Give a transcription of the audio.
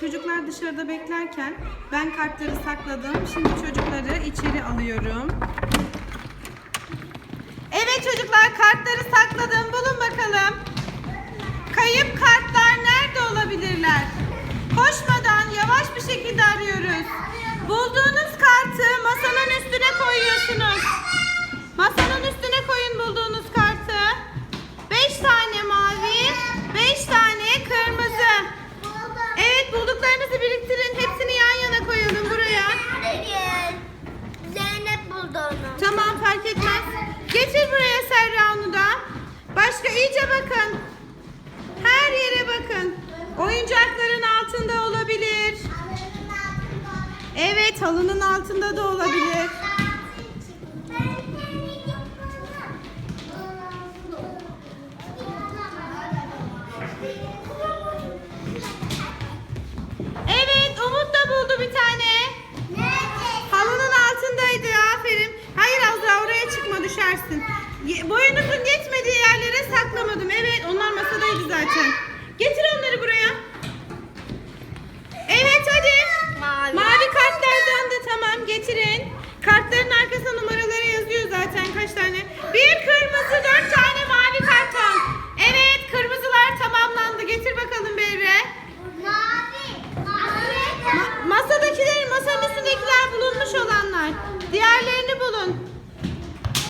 Çocuklar dışarıda beklerken ben kartları sakladım. Şimdi çocukları içeri alıyorum. Evet çocuklar kartları sakladım. Evet halının altında da olabilir. Evet Umut da buldu bir tane. Halının altındaydı aferin. Hayır Azra oraya çıkma düşersin. Boyunuzun geçmediği yerlere getirin. Kartların arkasına numaraları yazıyor zaten kaç tane. Bir kırmızı, dört tane mavi karton. Evet, kırmızılar tamamlandı. Getir bakalım Berre. Mavi. mavi. Ma masadakilerin, masanın üstündekiler bulunmuş olanlar. Diğerlerini